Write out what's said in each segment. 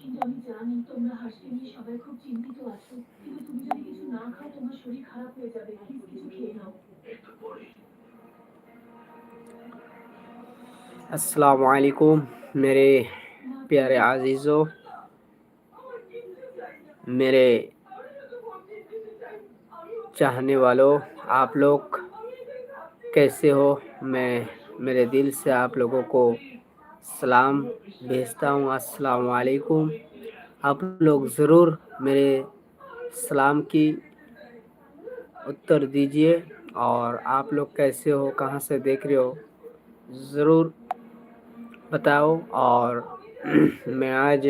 কিন্তু আমি জানি তোমরা হাসকে নিয়ে সবাই খুব চিন্তিত আছো কিন্তু তুমি যদি কিছু না খাও তোমার শরীর খারাপ হয়ে যাবে প্লিজ কিছু খেয়ে নাও अस्सलाम वालेकुम मेरे प्यारे अजीज़ों मेरे चाहने वालों आप लोग कैसे हो मैं मेरे दिल से आप लोगों को सलाम भेजता हूँ, अस्सलाम वालेकुम आप लोग ज़रूर मेरे सलाम की उत्तर दीजिए और आप लोग कैसे हो, कहाँ से देख रहे हो, ज़रूर बताओ। और मैं आज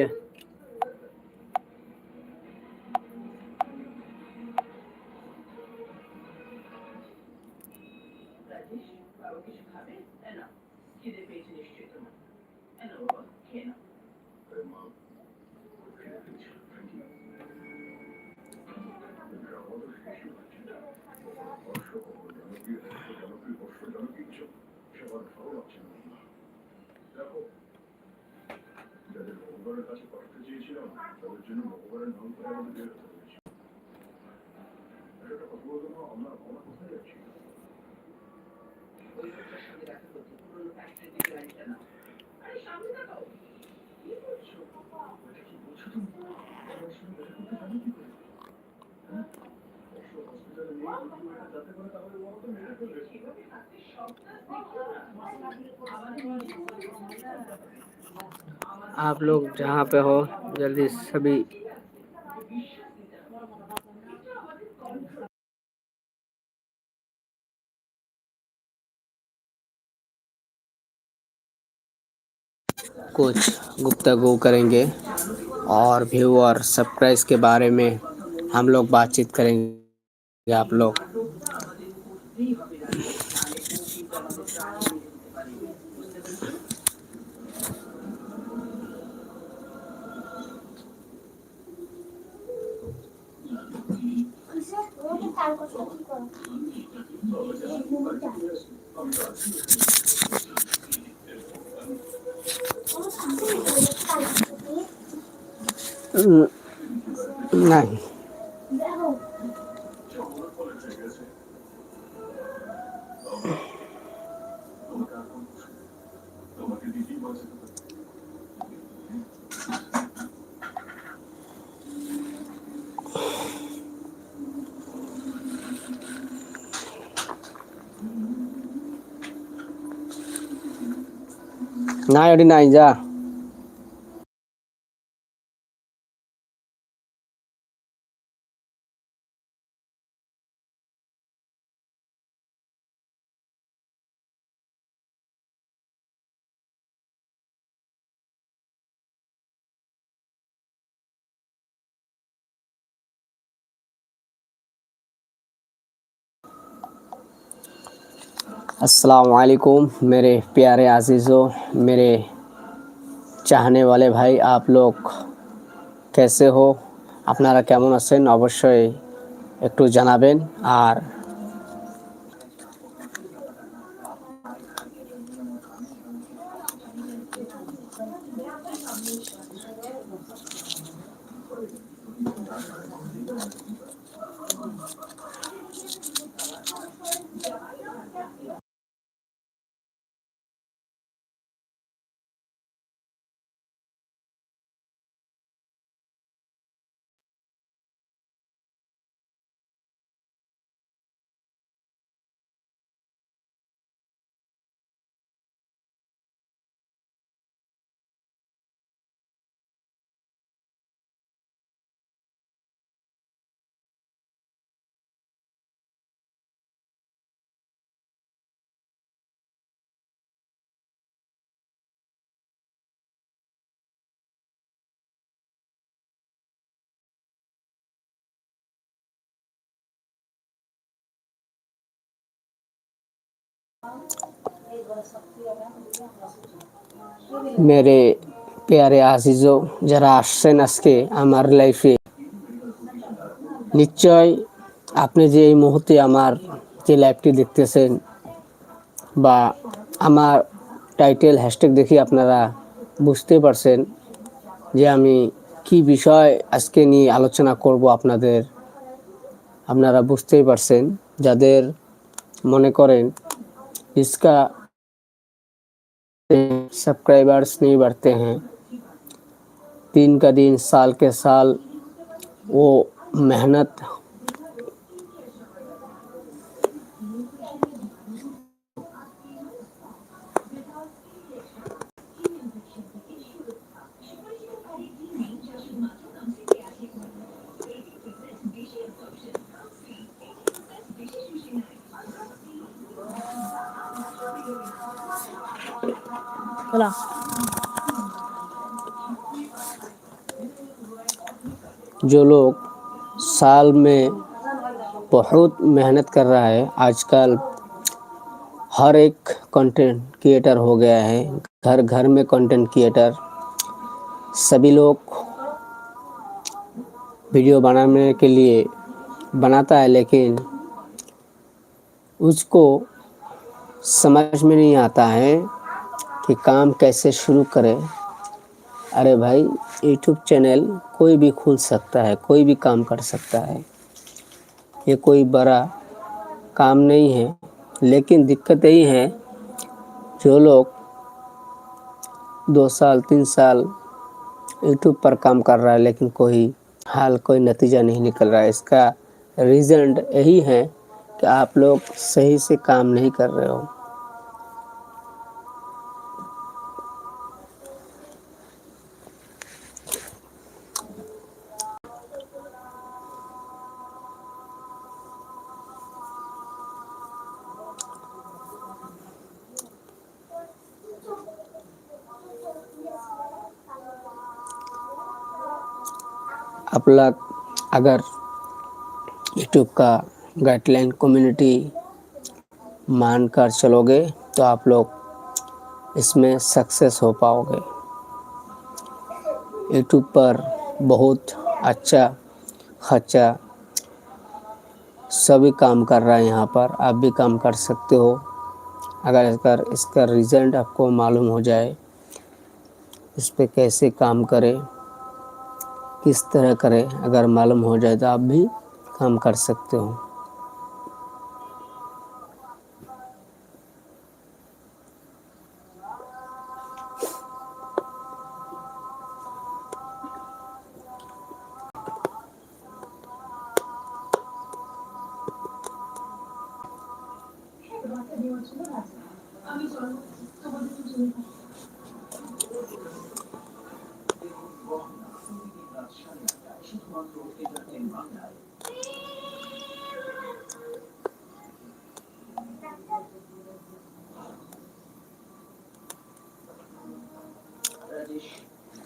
যাদের ভগবানের কাছে পাঠাতে চেয়েছিলাম তাদের জন্য ভগবানের নাম করে আমাদের आप लोग जहाँ पे हो, जल्दी सभी कुछ गुफ्तगू करेंगे और व्यू और सब्सक्राइब के बारे में हम लोग बातचीत करेंगे आप लोग। Ừ. Này. নাই ওটি নাই যা अस्सलाम वालेकुम मेरे प्यारे अजीज़ों मेरे চাহনে वाले ভাই आप लोग कैसे हो আপনারা কেমন আছেন অবশ্যই একটু জানাবেন আর মেরে পেয়ারে আজিজও যারা আসছেন আজকে আমার লাইফে নিশ্চয় আপনি যে এই মুহূর্তে আমার যে লাইভটি দেখতেছেন বা আমার টাইটেল হ্যাশট্যাগ দেখে আপনারা বুঝতে পারছেন যে আমি কি বিষয় আজকে নিয়ে আলোচনা করব আপনাদের। আপনারা বুঝতেই পারছেন, যাদের মনে করেন इसका सब्सक्राइबर्स नहीं बढ़ते हैं। दिन का दिन साल के साल वो मेहनत जो लोग साल में बहुत मेहनत कर रहा है, आजकल हर एक कंटेंट क्रिएटर हो गया है, घर घर में कंटेंट क्रिएटर सभी लोग वीडियो बनाने के लिए बनाता है, लेकिन उसको समझ में नहीं आता है कि काम कैसे शुरू करें। अरे भाई यूट्यूब चैनल कोई भी खोल सकता है, कोई भी काम कर सकता है। ये कोई बड़ा काम नहीं है, लेकिन दिक्कत यही है, जो लोग दो साल, तीन साल यूट्यूब पर काम कर रहा है, लेकिन कोई हाल, कोई नतीजा नहीं निकल रहा है। इसका रीज़न यही है कि आप लोग सही से काम नहीं कर रहे हो। आप लोग अगर यूट्यूब का गाइडलाइन कम्युनिटी मानकर चलोगे तो आप लोग इसमें सक्सेस हो पाओगे। यूट्यूब पर बहुत अच्छा खर्चा सभी काम कर रहा है यहाँ पर, आप भी काम कर सकते हो। अगर इसका इसका रिज़ल्ट आपको मालूम हो जाए, इस पर कैसे काम करें किस तरह करें। अगर मालूम हो जाए तो आप भी काम कर सकते हो।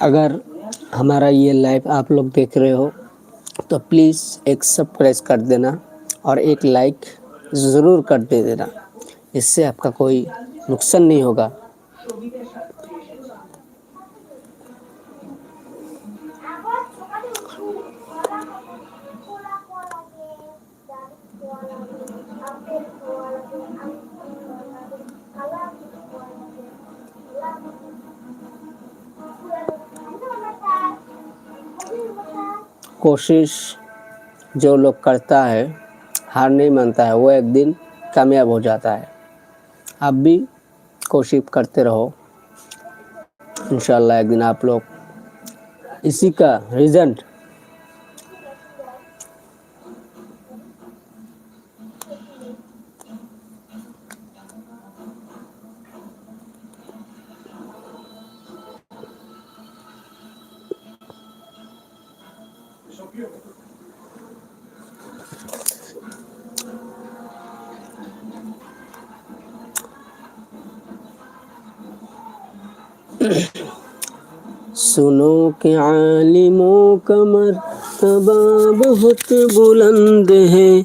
अगर हमारा ये लाइव आप लोग देख रहे हो तो प्लीज़ एक सब्सक्राइब कर देना और एक लाइक ज़रूर कर दे देना। इससे आपका कोई नुकसान नहीं होगा। कोशिश जो लोग करता है, हार नहीं मानता है, वो एक दिन कामयाब हो जाता है। आप भी कोशिश करते रहो। इंशाल्लाह एक दिन आप लोग इसी का रिज़ल्ट सुनो के आलिमों का मर्तबा बहुत बुलंद है।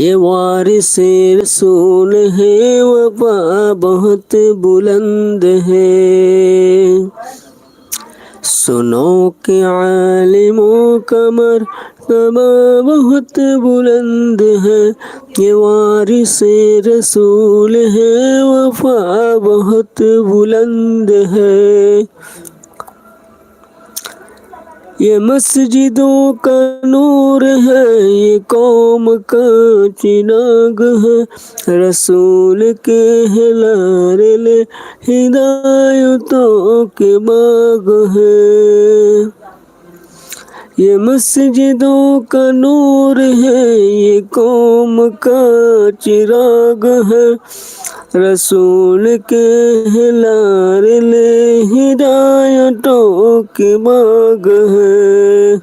ये वारिस रसूल है, वफा बहुत बुलंद है। सुनो के आलिमों का बहुत बुलंद है। ये वारिस रसूल है। वफा बहुत बुलंद है। ये मस्जिदों का नूर है। ये कौम का चिराग है। रसूल के लारे हिदायतों के बाग है। ये मस्जिदों का नूर है, ये कौम का चिराग है। रसूल के लारे हिदायतों के बाग है।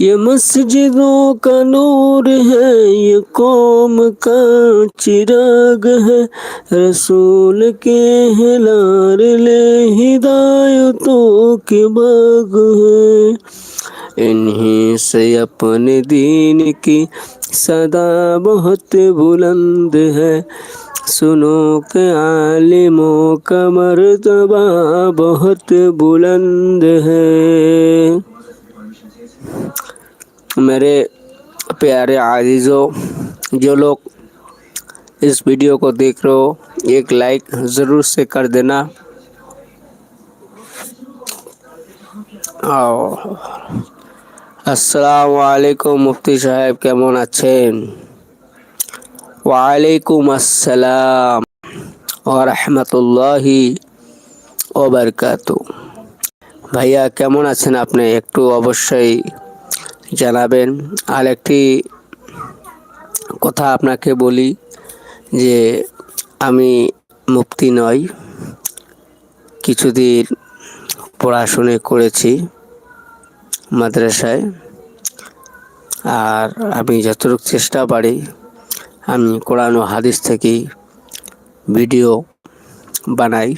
ये मस्जिदों का नूर है, ये कौम का चिराग है। रसूल के लार ले हिदायतों के बाग है। इन्हीं से अपने दीन की सदा बहुत बुलंद है। सुनो के आलिमों का मर्तबा बहुत बुलंद है। मेरे प्यारे आजीजों जो लोग इस वीडियो को देख रहे हो एक लाइक ज़रूर से कर देना और আসসালামু আলাইকুম মুফতি সাহেব কেমন আছেন ওয়ালাইকুম আসসালাম ও রহমতুল্লাহি ওবরকাতু ভাইয়া, কেমন আছেন আপনি? একটু অবশ্যই জানাবেন। আর একটি কথা আপনাকে বলি যে, আমি মুক্তি নই। কিছুদিন পড়াশুনে করেছি মাদ্রাসায়। আর আমি যতটুকু চেষ্টা পারি, আমি কোরআন ও হাদিস থেকে ভিডিও বানাই।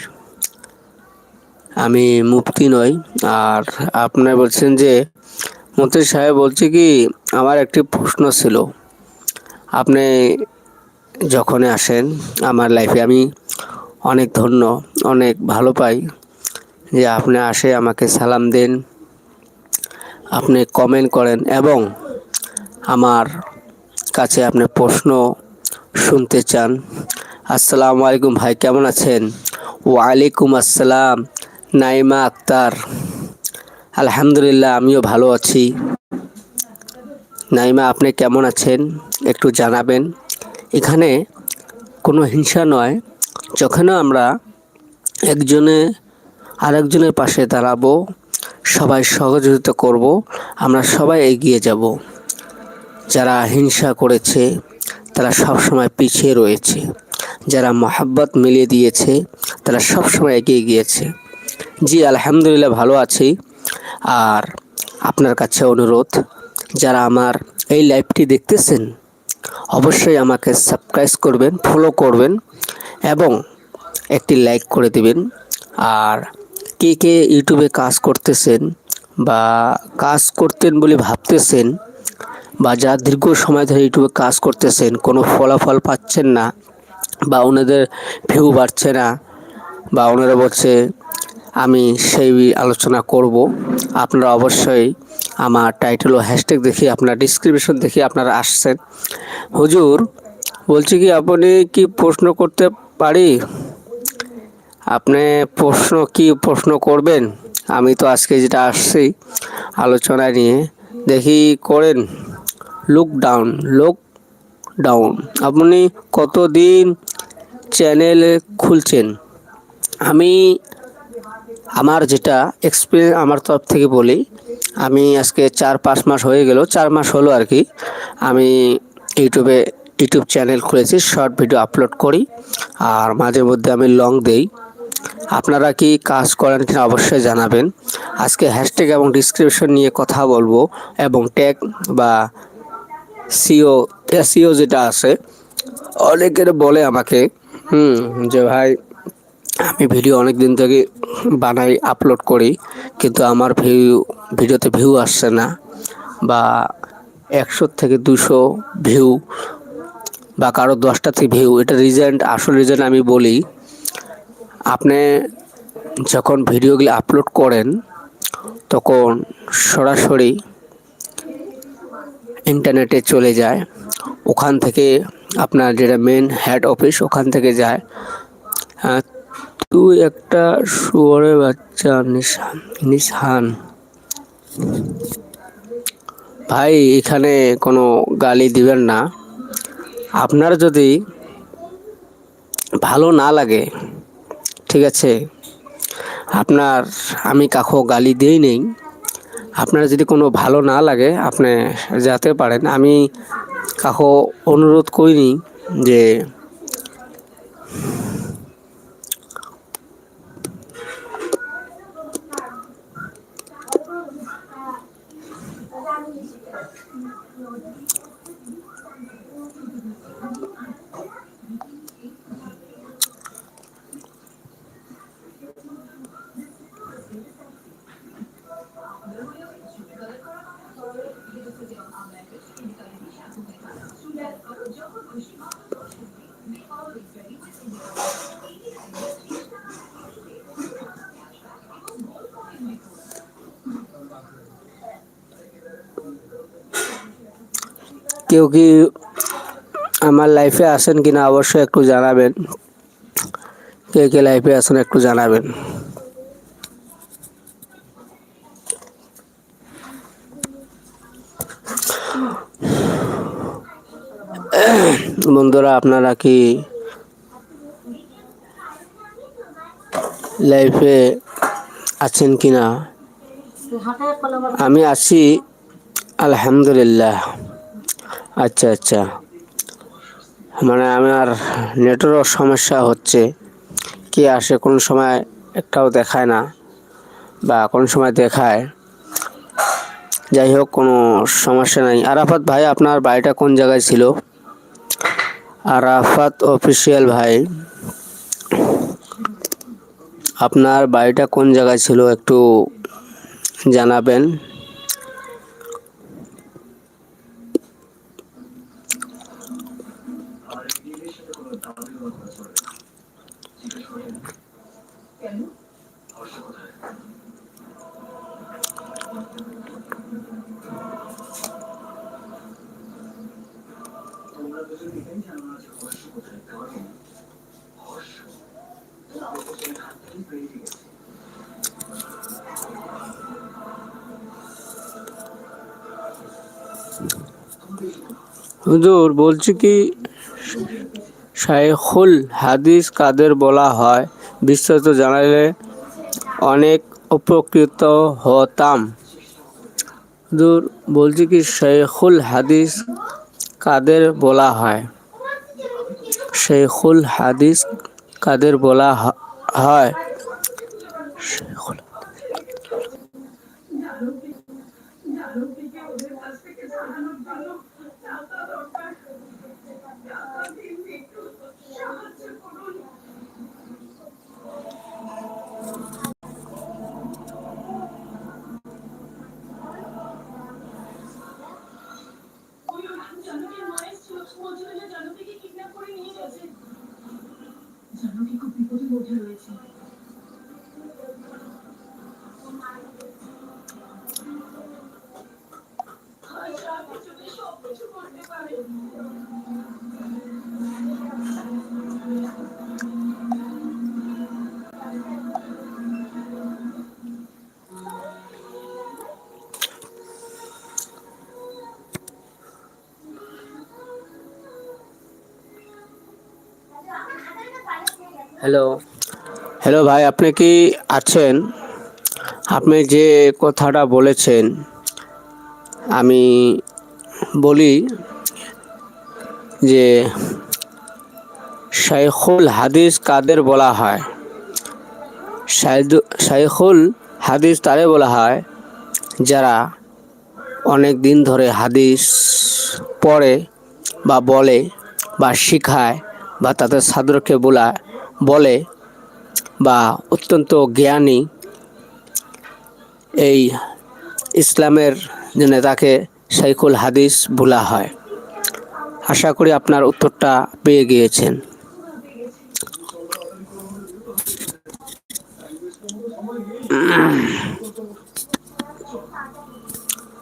আমি মুফতি নই। আর আপনার বলছেন যে মন্ত্রী সাহেব বলছে কি, আমার একটি প্রশ্ন ছিল। আপনি যখন আসেন, আমার লাইফে আমি অনেক ধন্য, অনেক ভালো পাই যে আপনি আসে আমাকে সালাম দেন, আপনি কমেন্ট করেন এবং আমার কাছে আপনি প্রশ্ন শুনতে চান। আসসালামু আলাইকুম ভাই, কেমন আছেন? ওয়ালাইকুম আসসালাম। নাইমা আক্তার। আলহামদুলিল্লাহ, আমিও ভালো আছি। নাইমা, আপনি কেমন আছেন? একটু জানাবেন। এখানে কোনো হিংসা নয় যখন আমরা একজনে আরেকজনের পাশে দাঁড়াবো, সবাই সহযোগিতা করব, আমরা সবাই এগিয়ে যাব। যারা হিংসা করেছে, তারা সবসময় পিছিয়ে রয়েছে। যারা মহাব্বত মিলিয়ে দিয়েছে, তারা সবসময় এগিয়ে গিয়েছে। জি, আলহামদুলিল্লাহ ভালো আছি। আর আপনার কাছে অনুরোধ, যারা আমার এই লাইভটি দেখতেছেন, অবশ্যই আমাকে সাবস্ক্রাইব করবেন ফলো করবেন এবং একটি লাইক করে দিবেন। আর কে কে ইউটিউবে কাজ করতেছেন বা কাজ করতেন বলে ভাবতেছেন বা যা দীর্ঘ সময় ধরে ইউটিউবে কাজ করতেছেন, কোনো ফলাফল পাচ্ছেন না বা ওনাদের ভিউ বাড়ছে না বা ওনারা বলছে আমি সেই আলোচনা করব। আপনারা অবশ্যই আমার টাইটেল ও হ্যাশট্যাগ দেখে, আপনার ডিসক্রিপশন দেখে আপনারা আসছেন। হুজুর, বলছি কি, আপনি কি প্রশ্ন করতে পারি? আপনি প্রশ্ন কি প্রশ্ন করবেন? আমি তো আজকে যেটা আসছি আলোচনা নিয়ে দেখি করেন। লুক ডাউন লুক ডাউন আপনি কতদিন চ্যানেল খুলছেন? আমি আমার যেটা এক্সপিরিয়েন্স আমার তরফ থেকে বলি, আমি আজকে চার পাঁচ মাস হয়ে গেল, চার মাস হলো আর কি, আমি ইউটিউবে, ইউটিউব চ্যানেল খুলেছি শর্ট ভিডিও আপলোড করি, আর মাঝে মধ্যে আমি লং দেই। আপনারা কি কাজ করেন কিনা অবশ্যই জানাবেন। আজকে হ্যাশট্যাগ এবং ডিসক্রিপশন নিয়ে কথা বলব, এবং ট্যাগ বা সিও এসিও যেটা আছে, অনেকের বলে আমাকে, হুম, যে ভাই আমি ভিডিও অনেক দিন থেকে বানাই আপলোড করি, কিন্তু আমার ভিউ ভিডিওতে ভিউ আসছে না বা একশো থেকে দুশো ভিউ বা কারও দশটা থেকে ভিউ এটা রিজেন্ট আসল রিজেন্ট আমি বলি। আপনি যখন ভিডিওগুলি আপলোড করেন, তখন সরাসরি ইন্টারনেটে চলে যায়। ওখান থেকে আপনার যেটা মেন হেড অফিস ওখান থেকে যায়। তুই একটা শুয়োরের বাচ্চা, নিশান নিশান। ভাই, এখানে কোনো গালি দিবেন না। আপনার যদি ভালো না লাগে, ঠিক আছে? আপনার, আমি কাকো গালি দিই নেই। আপনার যদি কোনো ভালো না লাগে, আপনি যেতে পারেন। আমি কাকো অনুরোধ করিনি যে কেউ কি আমার লাইফে আসেন কিনা অবশ্যই একটু জানাবেন। কে কে লাইফে আসেন একটু জানাবেন। বন্ধুরা, আপনারা কি লাইফে আছেন কিনা? আমি আছি, আলহামদুলিল্লাহ। আচ্ছা আচ্ছা। মানে আমার নেটওয়ার্ক সমস্যা হচ্ছে কে আসে কোন সময় একটাও দেখায় না বা কোন সময় দেখায়। যাই হোক, কোনো সমস্যা নাই। আরাফাত ভাই, আপনার বাড়িটা কোন জায়গায় ছিল? আরাফাত অফিসিয়াল ভাই, আপনার বাড়িটা কোন জায়গায় ছিল একটু জানাবেন। হুজুর, বলছি কি, শাইখুল হাদিস কাদের বলা হয়? বিস্তারিত জানালে অনেক উপকৃত হতাম। হুজুর, বলছি কি শেখুল হাদিস কাদের বলা হয়? শেখুল হাদিস কাদের বলা হয় শেখুল জানকীকে ওদের কাছ থেকে ছাড়ানোর জন্য টাকা দরকার টাকা দিন একটু সাহায্য করুন ওই জানকীর মায়ের স্ট্রোক বলছিল যে জানকীকে কিডন্যাপ করে নিয়ে গেছে জানকী খুব বিপদের মধ্যে রয়েছে হ্যালো হ্যালো ভাই, আপনি কি আছেন? আপনি যে কথাটা বলেছেন, আমি বলি যে শাইখুল হাদিস কাদের বলা হয়? শাইখুল হাদিস তারে বলা হয় যারা অনেক দিন ধরে হাদিস পড়ে বা বলে বা শিখায় বা তাদের ছাত্রকে বলা বলে বা অত্যন্ত জ্ঞানী এই ইসলামের জন্য তাকে শাইখুল হাদিস বলা হয়। আশা করি আপনার উত্তরটা পেয়ে গিয়েছেন।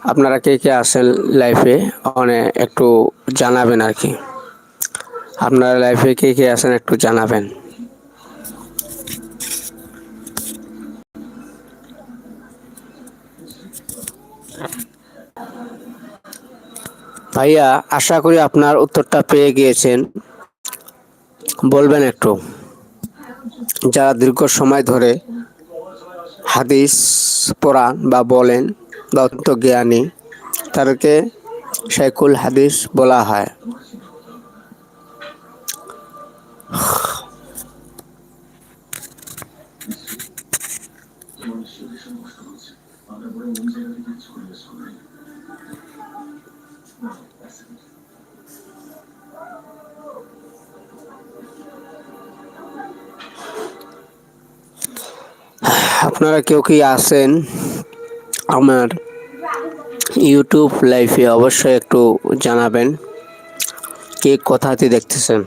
আপনারা কে কে আসেন লাইফে? মানে একটু জানাবেন আর কি। আপনারা লাইফে কে কে আসেন একটু জানাবেন। ভাইয়া, আশা করি আপনার উত্তরটা পেয়ে গিয়েছেন। বলবেন একটু। যারা দীর্ঘ সময় ধরে হাদিস পড়ান বা বলেন বা অত্যন্ত জ্ঞানী, তাদেরকে শেখুল হাদিস বলা হয়। আপনারা কেউ কি আছেন আমার ইউটিউব লাইফে অবশ্যই একটু জানাবেন কে কোথাতে দেখতেছেন।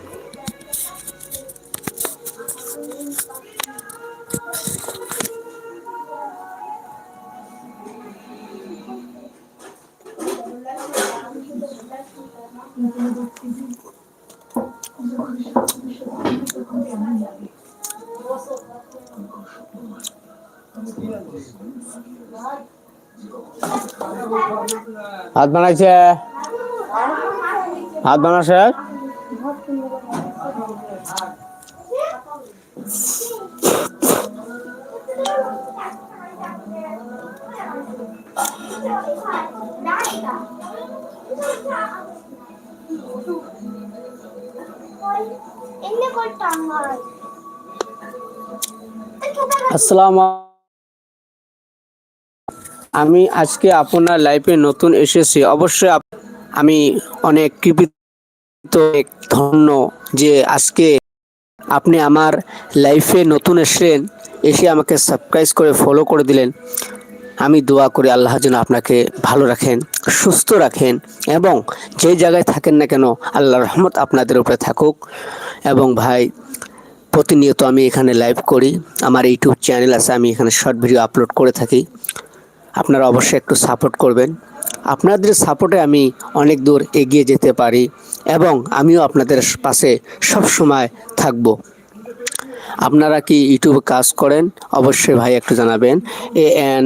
হাত বানাইছে। হাত বানাইছে। আসসালামু আমি আজকে আপনার লাইফে নতুন এসেছি। অবশ্যই আমি অনেক কৃপিত ধন্য যে আজকে আপনি আমার লাইফে নতুন এসেছেন, এসে আমাকে সাবস্ক্রাইব করে ফলো করে দিলেন। আমি দোয়া করি আল্লাহ যেন আপনাকে ভালো রাখেন, সুস্থ রাখেন এবং যে জায়গায় থাকেন না কেন, আল্লাহর রহমত আপনাদের উপরে থাকুক। এবং ভাই, প্রতিনিয়ত আমি এখানে লাইভ করি। আমার ইউটিউব চ্যানেল আছে, আমি এখানে শর্ট ভিডিও আপলোড করে থাকি। আপনারা অবশ্যই একটু সাপোর্ট করবেন। আপনাদের সাপোর্টে আমি অনেক দূর এগিয়ে যেতে পারি এবং আমিও আপনাদের পাশে সব সময় থাকব। আপনারা কি ইউটিউবে কাজ করেন? অবশ্যই ভাই একটু জানাবেন। A N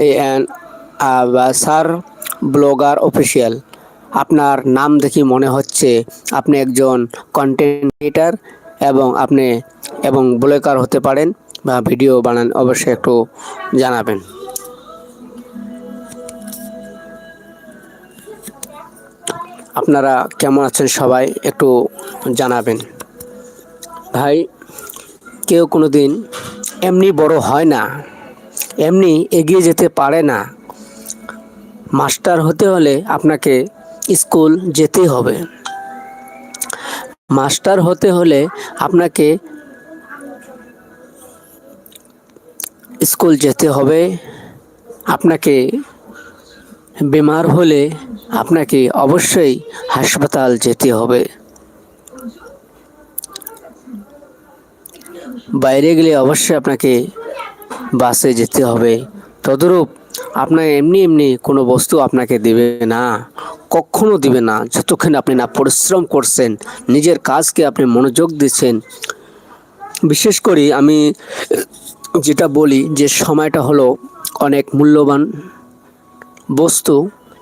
A N sir blogger official. আপনার নাম দেখি মনে হচ্ছে আপনি একজন কন্টেন্ট ক্রিয়েটার এবং আপনি এবং ব্লগার হতে পারেন বা ভিডিও বানান, অবশ্যই একটু জানাবেন। আপনারা কেমন আছেন সবাই একটু জানাবেন। ভাই, কেউ কোনো দিন এমনি বড় হয় না, এমনি এগিয়ে যেতে পারে না। মাস্টার হতে হলে আপনাকে স্কুল যেতে হবে। মাস্টার হতে হলে আপনাকে স্কুল যেতে হবে। আপনাকে বেমার হলে আপনাকে অবশ্যই হাসপাতাল যেতে হবে। বাইরে গেলে অবশ্যই আপনাকে বাসে যেতে হবে। তদরূপ আপনার এমনি এমনি কোনো বস্তু আপনাকে দেবে না, কখনো দিবে না। যতক্ষণ আপনি না পরিশ্রম করছেন, নিজের কাজকে আপনি মনোযোগ দিচ্ছেন, বিশেষ করে আমি যেটা বলি যে সময়টা হলো অনেক মূল্যবান বস্তু।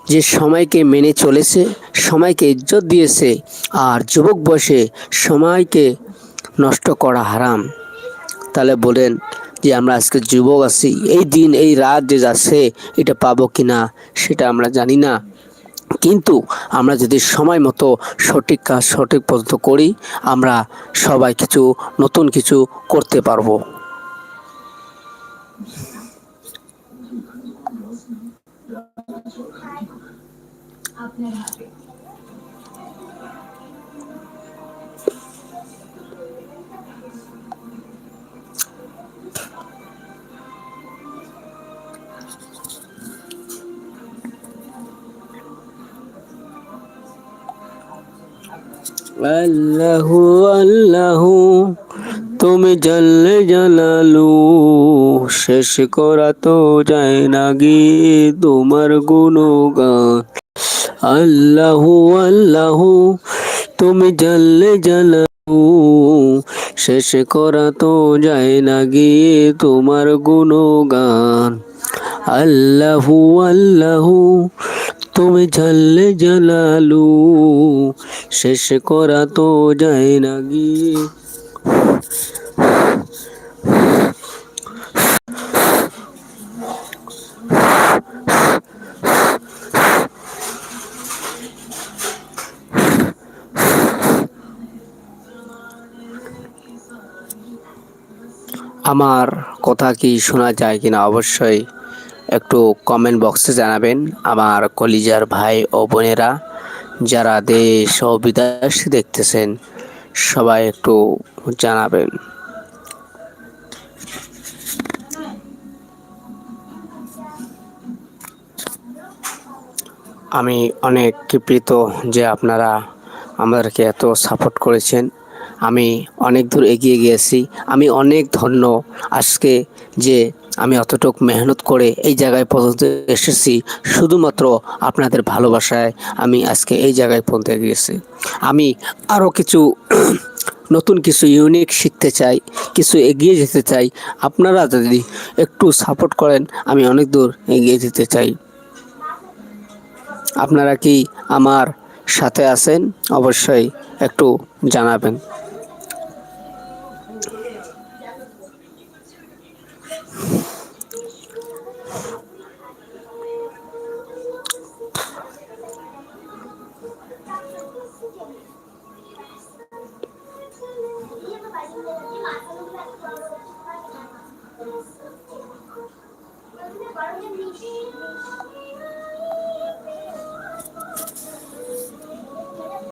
যে সময়কে মেনে চলেছে, সময়কে ইজ্জত দিয়েছে, আর যুবক বয়সে সময়কে নষ্ট করা হারাম। তাহলে বলেন যে আমরা আজকে যুবক আছি, এই দিন, এই রাত যে যাচ্ছে, এটা পাবো কি না সেটা আমরা জানি না। কিন্তু আমরা যদি সময় মতো সঠিক কাজ সঠিক পদ্ধত করি, আমরা সবাই কিছু, নতুন কিছু করতে পারব। আপনার হাতে আল্লাহু আল্লাহু তুমি জানলে জানালু শেষ করা তো যায় না গিয়ে তোমার গুণগান আল্লাহু আল্লাহু, তুমি জানলে জানালু শেষ করা তো যায় না গিয়ে তোমার গুণগান। আল্লাহু আল্লাহু, তুমি জানলে জানালু শেষ করা তো যায় না গিয়ে আমার কথা কি শোনা যায় কিনা অবশ্যই একটু কমেন্ট বক্সে জানাবেন। আমার কলিজার ভাই ও বোনেরা, যারা দেশ ও বিদেশ দেখতেছেন, সবাই একটু জানাবেন। আমি অনেক কৃপৃত যে আপনারা আমাদেরকে এত সাপোর্ট করেছেন। আমি অনেক দূর এগিয়ে গিয়েছি। আমি অনেক ধন্য। আজকে যে আমি অতটুক মেহনত করে এই জায়গায় পর্যন্ত এসেছি, শুধুমাত্র আপনাদের ভালোবাসায় আমি আজকে এই জায়গায় পৌঁছে গিয়েছি। আমি আরও কিছু নতুন কিছু ইউনিক শিখতে চাই, কিছু এগিয়ে যেতে চাই। আপনারা যদি একটু সাপোর্ট করেন, আমি অনেক দূর এগিয়ে যেতে চাই। আপনারা কি আমার সাথে আছেন? অবশ্যই একটু জানাবেন। Whew.